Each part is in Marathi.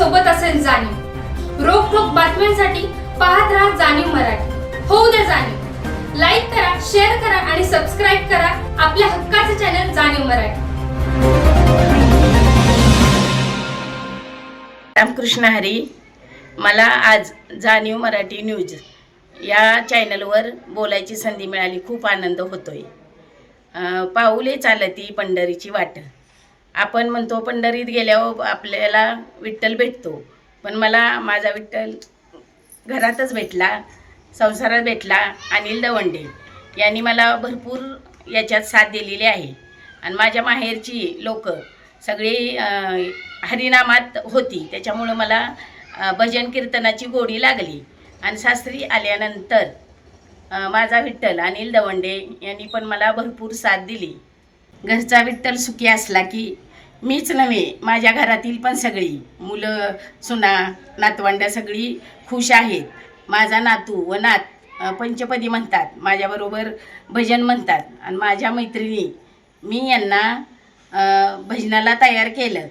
सोबत असेल जाणीव. रोखोक बातम्यांसाठी पाहत राहा जाणीव मराठी. होऊ द्या जाणीव. लाईक करा शेअर करा आणि सबस्क्राईब करा आपल्या हक्काचे चॅनल जाणीव मराठी. रामकृष्ण हरी मला आज जाणीव मराठी न्यूज या चॅनलवर बोलायची संधी मिळाली. खूप आनंद होतोय. पाऊले चालती पंढरीची वाट. आपण म्हणतो पंढरीत गेल्यावर आपल्याला विठ्ठल भेटतो. पण मला माझा विठ्ठल घरातच भेटला संसारात भेटला अनिल दवंडे. यांनी मला भरपूर याच्यात साथ दिलेली आहे. आणि माझ्या माहेरची लोक सगळी हरिनामात होती. त्याच्यामुळं मला भजन कीर्तनाची गोडी लागली. आणि सासरी आल्यानंतर माझा विठ्ठल अनिल दवंडे यांनी पण मला भरपूर साथ दिली. घरचा विठ्ठल सुखी असला की मीच नव्हे माझ्या घरातील पण सगळी. मुलं सुना नातवंड्या सगळी खुश आहेत. माझा नातू व नात पंचपदी म्हणतात. माझ्याबरोबर भजन म्हणतात. आणि माझ्या मैत्रिणी मी यांना भजनाला तयार केलं.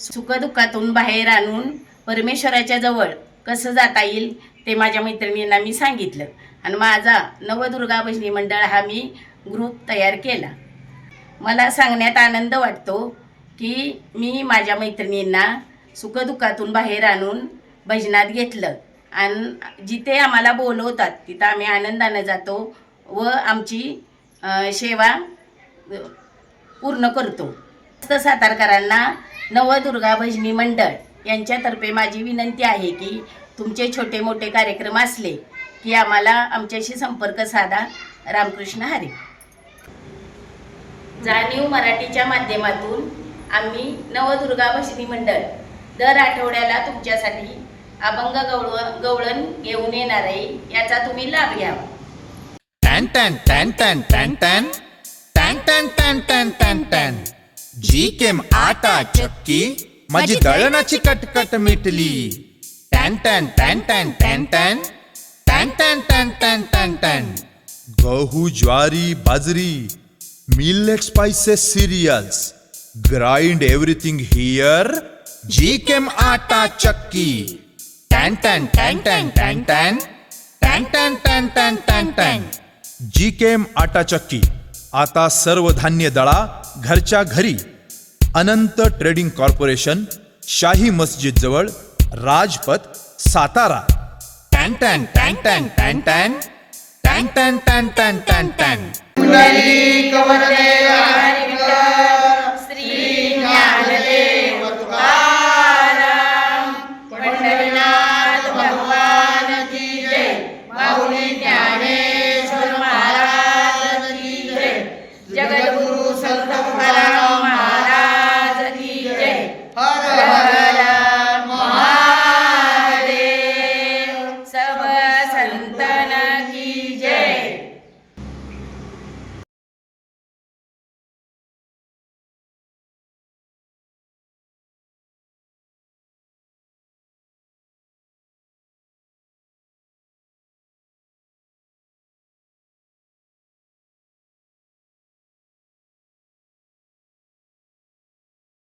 सुखदुःखातून बाहेर आणून परमेश्वराच्या जवळ कसं जाता येईल ते माझ्या मैत्रिणींना मी सांगितलं. आणि माझा नवदुर्गा भजनी मंडळ हा मी ग्रुप तयार केला. मला सांगण्यात आनंद वाटतो की मी माझ्या मैत्रिणींना सुखदुःखातून बाहेर आणून भजनात घेतलं. आणि जिथे आम्हाला बोलवतात तिथं आम्ही आनंदानं जातो व आमची सेवा पूर्ण करतो. मस्त सातारकरांना नवदुर्गा भजनी मंडळ यांच्यातर्फे माझी विनंती आहे की तुमचे छोटे मोठे कार्यक्रम असले की आम्हाला आमच्याशी संपर्क साधा. रामकृष्ण हरी. जाणीव मराठीच्या माध्यमातून आम्ही नवदुर्गा भजनी मंडळ दर आठवड्याला तुमच्यासाठी अभंग गवळ गवळण घेऊन येणार आहे याचा तुम्ही लाभ घ्यावा टॅन टॅन टॅन टॅन टॅन टॅन टॅन टॅन टॅन टॅन टॅन टॅन जी केम आटा चक्की माझी दळणाची कटकट मिटली टॅन टॅन टॅन टॅन टॅन टॅन टॅन टॅन टॅन टॅन टॅन टॅन गहू ज्वारी बाजरी Millet spices cereals. Grind everything here. GKM Atta Chakki. Tan tan tan tan tan tan. Tan tan tan tan tan tan. GKM Atta Chakki. आता सर्व धान्य दळा घरच्या घरी अनंत ट्रेडिंग कॉर्पोरेशन शाही मस्जिद जवळ राजपथ सातारा टॅन टॅन टॅन टॅन टॅन टॅन टॅन टॅन टॅन टॅन टॅन टॅन जगद्गुरु संत तुकाराम महाराज की जय. हर